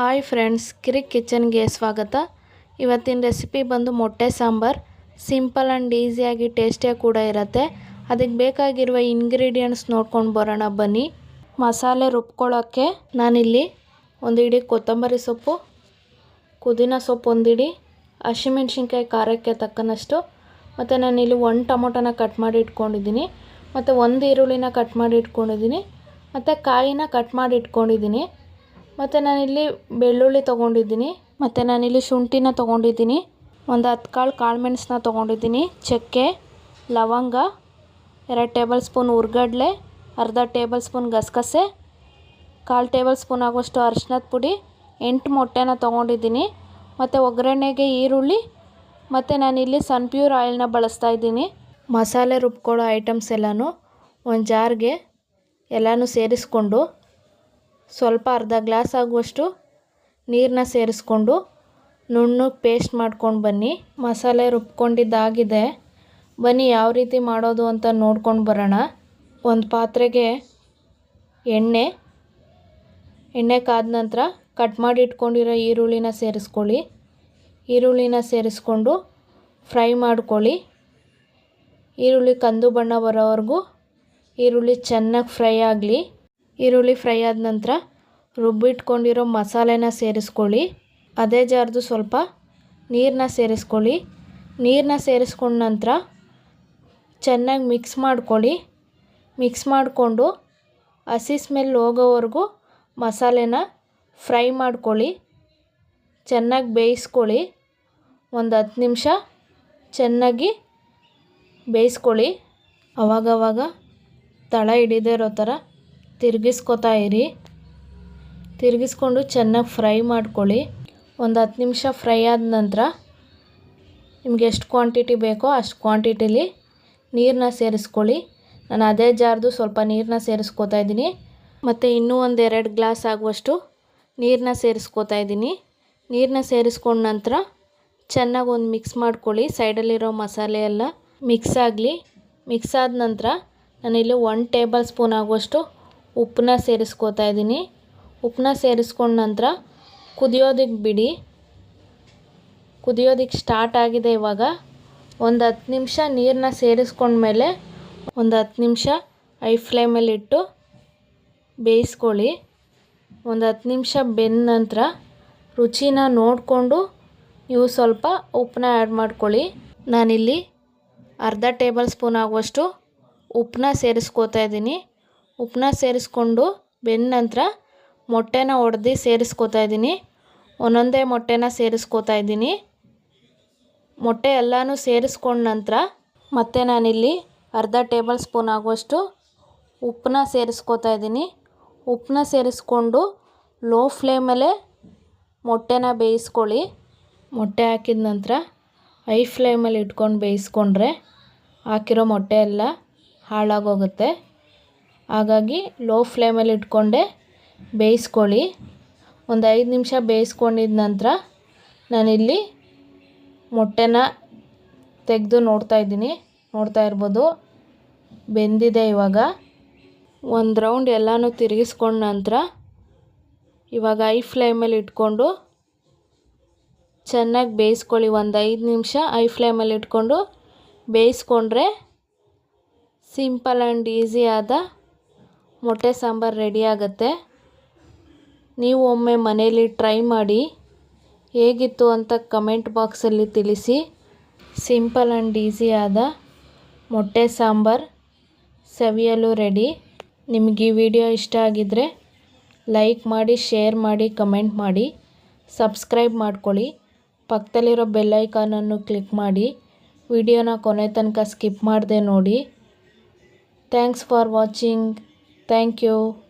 Hi friends ಕಿರಿಕ್ ಕಿಚನ್ಗೆ ಸ್ವಾಗತ. ಇವತ್ತಿನ recipe ಬಂದು ಮೊಟ್ಟೆ ಸಾಂಬಾರು. ಸಿಂಪಲ್ ಆ್ಯಂಡ್ ಈಸಿಯಾಗಿ ಟೇಸ್ಟಿಯಾಗಿ ಕೂಡ ಇರುತ್ತೆ. ಅದಕ್ಕೆ ಬೇಕಾಗಿರುವ ಇಂಗ್ರೀಡಿಯೆಂಟ್ಸ್ ನೋಡ್ಕೊಂಡು ಬರೋಣ ಬನ್ನಿ. ಮಸಾಲೆ ರುಬ್ಕೊಳ್ಳೋಕ್ಕೆ ನಾನಿಲ್ಲಿ ಒಂದು ಹಿಡಿ ಕೊತ್ತಂಬರಿ ಸೊಪ್ಪು ಕುದಿನ ಸೊಪ್ಪು ಒಂದು ಇಡೀ, ಹಸಿಮೆಣ್ಸಿನ್ಕಾಯಿ ಖಾರಕ್ಕೆ ತಕ್ಕನಷ್ಟು, ಮತ್ತು ನಾನಿಲ್ಲಿ ಒಂದು ಟೊಮೊಟೊನ ಕಟ್ ಮಾಡಿ ಇಟ್ಕೊಂಡಿದ್ದೀನಿ, ಮತ್ತು ಒಂದು ಈರುಳ್ಳಿನ ಕಟ್ ಮಾಡಿ ಇಟ್ಕೊಂಡಿದ್ದೀನಿ, ಮತ್ತು ಕಾಯಿನ ಕಟ್ ಮಾಡಿ ಇಟ್ಕೊಂಡಿದ್ದೀನಿ. ಮತ್ತು ನಾನಿಲ್ಲಿ ಬೆಳ್ಳುಳ್ಳಿ ತೊಗೊಂಡಿದ್ದೀನಿ. ಮತ್ತು ನಾನಿಲ್ಲಿ ಶುಂಠಿನ ತೊಗೊಂಡಿದ್ದೀನಿ. ಒಂದು ಹತ್ತು ಕಾಳು ಕಾಳು ಮೆಣಸನ್ನ ತೊಗೊಂಡಿದ್ದೀನಿ. ಚಕ್ಕೆ, ಲವಂಗ, ಎರಡು ಟೇಬಲ್ ಸ್ಪೂನ್ ಹುರ್ಗಡ್ಲೆ ಅರ್ಧ ಟೇಬಲ್ ಸ್ಪೂನ್ ಗಸಗಸೆ, ಕಾಲು ಟೇಬಲ್ ಸ್ಪೂನ್ ಆಗುವಷ್ಟು ಅರಿಶಿನದ ಪುಡಿ, ಎಂಟು ಮೊಟ್ಟೆನ ತೊಗೊಂಡಿದ್ದೀನಿ. ಮತ್ತು ಒಗ್ಗರಣೆಗೆ ಈರುಳ್ಳಿ, ಮತ್ತು ನಾನಿಲ್ಲಿ ಸನ್ಪ್ಯೂರ್ ಆಯಿಲ್ನ ಬಳಸ್ತಾ ಇದ್ದೀನಿ. ಮಸಾಲೆ ರುಬ್ಕೊಳ್ಳೋ ಐಟಮ್ಸ್ ಎಲ್ಲನೂ ಒಂದು ಜಾರ್ಗೆ ಎಲ್ಲನೂ ಸೇರಿಸ್ಕೊಂಡು ಸ್ವಲ್ಪ ಅರ್ಧ ಗ್ಲಾಸ್ ಆಗುವಷ್ಟು ನೀರನ್ನ ಸೇರಿಸ್ಕೊಂಡು ನುಣ್ಣಗೆ ಪೇಸ್ಟ್ ಮಾಡ್ಕೊಂಡು ಬನ್ನಿ. ಮಸಾಲೆ ರುಬ್ಕೊಂಡಿದ್ದಾಗಿದೆ. ಬನ್ನಿ ಯಾವ ರೀತಿ ಮಾಡೋದು ಅಂತ ನೋಡ್ಕೊಂಡು ಬರೋಣ. ಒಂದು ಪಾತ್ರೆಗೆ ಎಣ್ಣೆ ಎಣ್ಣೆ ಕಾದ ನಂತರ ಕಟ್ ಮಾಡಿ ಇಟ್ಕೊಂಡಿರೋ ಈರುಳ್ಳಿನ ಸೇರಿಸ್ಕೊಳ್ಳಿ. ಈರುಳ್ಳಿನ ಸೇರಿಸ್ಕೊಂಡು ಫ್ರೈ ಮಾಡ್ಕೊಳ್ಳಿ. ಈರುಳ್ಳಿ ಕಂದು ಬಣ್ಣ ಬರೋವರೆಗೂ ಈರುಳ್ಳಿ ಚೆನ್ನಾಗಿ ಫ್ರೈ ಆಗಲಿ. ಈರುಳ್ಳಿ ಫ್ರೈ ಆದ ನಂತರ ರುಬ್ಬಿಟ್ಕೊಂಡಿರೋ ಮಸಾಲೆನ ಸೇರಿಸ್ಕೊಳ್ಳಿ. ಅದೇ ಜಾರ್ದು ಸ್ವಲ್ಪ ನೀರನ್ನ ಸೇರಿಸ್ಕೊಳ್ಳಿ. ನೀರನ್ನ ಸೇರಿಸ್ಕೊಂಡ ನಂತರ ಚೆನ್ನಾಗಿ ಮಿಕ್ಸ್ ಮಾಡ್ಕೊಳ್ಳಿ. ಮಿಕ್ಸ್ ಮಾಡಿಕೊಂಡು ಹಸಿ ಸ್ಮೆಲ್ ಹೋಗೋವರೆಗೂ ಮಸಾಲೆನ ಫ್ರೈ ಮಾಡ್ಕೊಳ್ಳಿ. ಚೆನ್ನಾಗಿ ಬೇಯಿಸ್ಕೊಳ್ಳಿ. ಒಂದು ಹತ್ತು ನಿಮಿಷ ಚೆನ್ನಾಗಿ ಬೇಯಿಸ್ಕೊಳ್ಳಿ. ಅವಾಗವಾಗ ತಳ ಹಿಡಿದೇ ಇರೋ ಥರ ತಿರುಗಿಸ್ಕೊತಾ ಇರಿ. ತಿರುಗಿಸ್ಕೊಂಡು ಚೆನ್ನಾಗಿ ಫ್ರೈ ಮಾಡ್ಕೊಳ್ಳಿ. ಒಂದು ಹತ್ತು ನಿಮಿಷ ಫ್ರೈ ಆದ ನಂತರ ನಿಮ್ಗೆ ಎಷ್ಟು ಕ್ವಾಂಟಿಟಿ ಬೇಕೋ ಅಷ್ಟು ಕ್ವಾಂಟಿಟಿಲಿ ನೀರನ್ನ ಸೇರಿಸ್ಕೊಳ್ಳಿ. ನಾನು ಅದೇ ಜಾರ್ದು ಸ್ವಲ್ಪ ನೀರನ್ನ ಸೇರಿಸ್ಕೋತಾ ಇದ್ದೀನಿ. ಮತ್ತು ಇನ್ನೂ ಒಂದು ಎರಡು ಗ್ಲಾಸ್ ಆಗುವಷ್ಟು ನೀರನ್ನ ಸೇರಿಸ್ಕೋತಾ ಇದ್ದೀನಿ. ನೀರನ್ನ ಸೇರಿಸ್ಕೊಂಡ ನಂತರ ಚೆನ್ನಾಗಿ ಒಂದು ಮಿಕ್ಸ್ ಮಾಡ್ಕೊಳ್ಳಿ. ಸೈಡಲ್ಲಿರೋ ಮಸಾಲೆ ಎಲ್ಲ ಮಿಕ್ಸ್ ಆಗಲಿ. ಮಿಕ್ಸ್ ಆದ ನಂತರ ನಾನಿಲ್ಲಿ ಒನ್ ಟೇಬಲ್ ಸ್ಪೂನ್ ಆಗುವಷ್ಟು ಉಪ್ಪನ್ನ ಸೇರಿಸ್ಕೋತಾ ಇದ್ದೀನಿ. ಉಪ್ಪನ್ನ ಸೇರಿಸ್ಕೊಂಡ ನಂತರ ಕುದಿಯೋದಕ್ಕೆ ಬಿಡಿ. ಕುದಿಯೋದಕ್ಕೆ ಸ್ಟಾರ್ಟ್ ಆಗಿದೆ ಇವಾಗ. ಒಂದು ಹತ್ತು ನಿಮಿಷ ನೀರನ್ನ ಸೇರಿಸ್ಕೊಂಡ್ಮೇಲೆ ಒಂದು ಹತ್ತು ನಿಮಿಷ ಐ ಫ್ಲೇಮಲ್ಲಿ ಇಟ್ಟು ಬೇಯಿಸ್ಕೊಳ್ಳಿ. ಒಂದು ಹತ್ತು ನಿಮಿಷ ಬೆಂದ ನಂತರ ರುಚಿನ ನೋಡಿಕೊಂಡು ನೀವು ಸ್ವಲ್ಪ ಉಪ್ಪನ್ನ ಆ್ಯಡ್ ಮಾಡ್ಕೊಳ್ಳಿ. ನಾನಿಲ್ಲಿ ಅರ್ಧ ಟೇಬಲ್ ಸ್ಪೂನ್ ಆಗುವಷ್ಟು ಉಪ್ಪನ್ನ ಸೇರಿಸ್ಕೋತಾ ಇದ್ದೀನಿ. ಉಪ್ಪನ್ನ ಸೇರಿಸ್ಕೊಂಡು ಬೆಂದ ನಂತರ ಮೊಟ್ಟೆನ ಒಡೆದು ಸೇರಿಸ್ಕೊತಾ ಇದ್ದೀನಿ. ಒಂದೊಂದೇ ಮೊಟ್ಟೆನ ಸೇರಿಸ್ಕೊತಾ ಇದ್ದೀನಿ. ಮೊಟ್ಟೆ ಎಲ್ಲನೂ ಸೇರಿಸ್ಕೊಂಡ ನಂತರ ಮತ್ತೆ ನಾನಿಲ್ಲಿ ಅರ್ಧ ಟೇಬಲ್ ಸ್ಪೂನ್ ಆಗುವಷ್ಟು ಉಪ್ಪನ್ನ ಸೇರಿಸ್ಕೊತಾ ಇದ್ದೀನಿ. ಉಪ್ಪನ್ನ ಸೇರಿಸ್ಕೊಂಡು ಲೋ ಫ್ಲೇಮಲ್ಲೇ ಮೊಟ್ಟೆನ ಬೇಯಿಸ್ಕೊಳ್ಳಿ. ಮೊಟ್ಟೆ ಹಾಕಿದ ನಂತರ ಐ ಫ್ಲೇಮಲ್ಲಿ ಇಟ್ಕೊಂಡು ಬೇಯಿಸ್ಕೊಂಡ್ರೆ ಹಾಕಿರೋ ಮೊಟ್ಟೆ ಎಲ್ಲ ಹಾಳಾಗೋಗುತ್ತೆ. ಹಾಗಾಗಿ ಲೋ ಫ್ಲೇಮಲ್ಲಿ ಇಟ್ಕೊಂಡೆ ಬೇಯಿಸ್ಕೊಳ್ಳಿ. ಒಂದು ಐದು ನಿಮಿಷ ಬೇಯಿಸ್ಕೊಂಡಿದ ನಂತರ ನಾನಿಲ್ಲಿ ಮೊಟ್ಟೆನ ತೆಗೆದು ನೋಡ್ತಾ ಇದ್ದೀನಿ. ನೋಡ್ತಾ ಇರ್ಬೋದು. ಬೆಂದಿದೆ ಇವಾಗ. ಒಂದು ರೌಂಡ್ ಎಲ್ಲನೂ ತಿರುಗಿಸ್ಕೊಂಡ ನಂತರ ಇವಾಗ ಐ ಫ್ಲೇಮಲ್ಲಿ ಇಟ್ಕೊಂಡು ಚೆನ್ನಾಗಿ ಬೇಯಿಸ್ಕೊಳ್ಳಿ. ಒಂದು ಐದು ನಿಮಿಷ ಐ ಫ್ಲೇಮಲ್ಲಿ ಇಟ್ಕೊಂಡು ಬೇಯಿಸ್ಕೊಂಡ್ರೆ ಸಿಂಪಲ್ ಆ್ಯಂಡ್ ಈಸಿ ಆದ ಮೊಟ್ಟೆ ಸಾಂಬಾರು ರೆಡಿ ಆಗುತ್ತೆ. ನೀವು ಒಮ್ಮೆ ಮನೇಲಿ ಟ್ರೈ ಮಾಡಿ, ಹೇಗಿತ್ತು ಅಂತ ಕಮೆಂಟ್ ಬಾಕ್ಸಲ್ಲಿ ತಿಳಿಸಿ. ಸಿಂಪಲ್ ಆ್ಯಂಡ್ ಈಸಿಯಾದ ಮೊಟ್ಟೆ ಸಾಂಬಾರು ಸವಿಯಲು ರೆಡಿ ನಿಮಗೆ ಈ ವಿಡಿಯೋ ಇಷ್ಟ ಆಗಿದ್ದರೆ ಲೈಕ್ ಮಾಡಿ ಶೇರ್ ಮಾಡಿ ಕಮೆಂಟ್ ಮಾಡಿ. ಸಬ್ಸ್ಕ್ರೈಬ್ ಮಾಡ್ಕೊಳ್ಳಿ. ಪಕ್ಕದಲ್ಲಿರೋ ಬೆಲ್ಲೈಕಾನನ್ನು ಕ್ಲಿಕ್ ಮಾಡಿ. ವಿಡಿಯೋನ ಕೊನೆ ತನಕ ಸ್ಕಿಪ್ ಮಾಡದೆ ನೋಡಿ. Thanks for watching Thank you.